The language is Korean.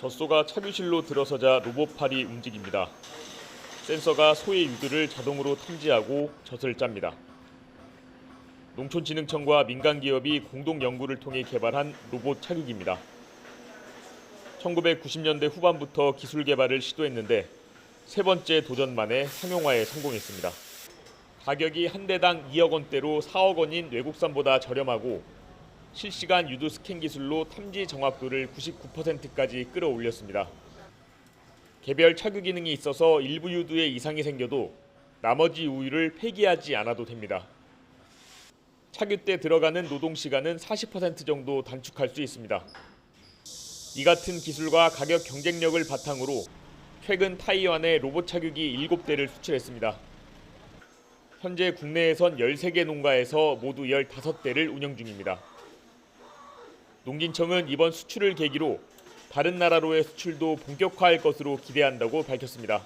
젖소가 착유실로 들어서자 로봇팔이 움직입니다. 센서가 소의 유두를 자동으로 탐지하고 젖을 짭니다. 농촌진흥청과 민간 기업이 공동 연구를 통해 개발한 로봇 착유기입니다. 1990년대 후반부터 기술 개발을 시도했는데 세 번째 도전 만에 상용화에 성공했습니다. 가격이 한 대당 2억 원대로 4억 원인 외국산보다 저렴하고 실시간 유두 스캔 기술로 탐지 정확도를 99%까지 끌어올렸습니다. 개별 착유 기능이 있어서 일부 유두에 이상이 생겨도 나머지 우유를 폐기하지 않아도 됩니다. 착유 때 들어가는 노동 시간은 40% 정도 단축할 수 있습니다. 이 같은 기술과 가격 경쟁력을 바탕으로 최근 타이완에 로봇 착유기 7대를 수출했습니다. 현재 국내에선 13개 농가에서 모두 15대를 운영 중입니다. 농진청은 이번 수출을 계기로 다른 나라로의 수출도 본격화할 것으로 기대한다고 밝혔습니다.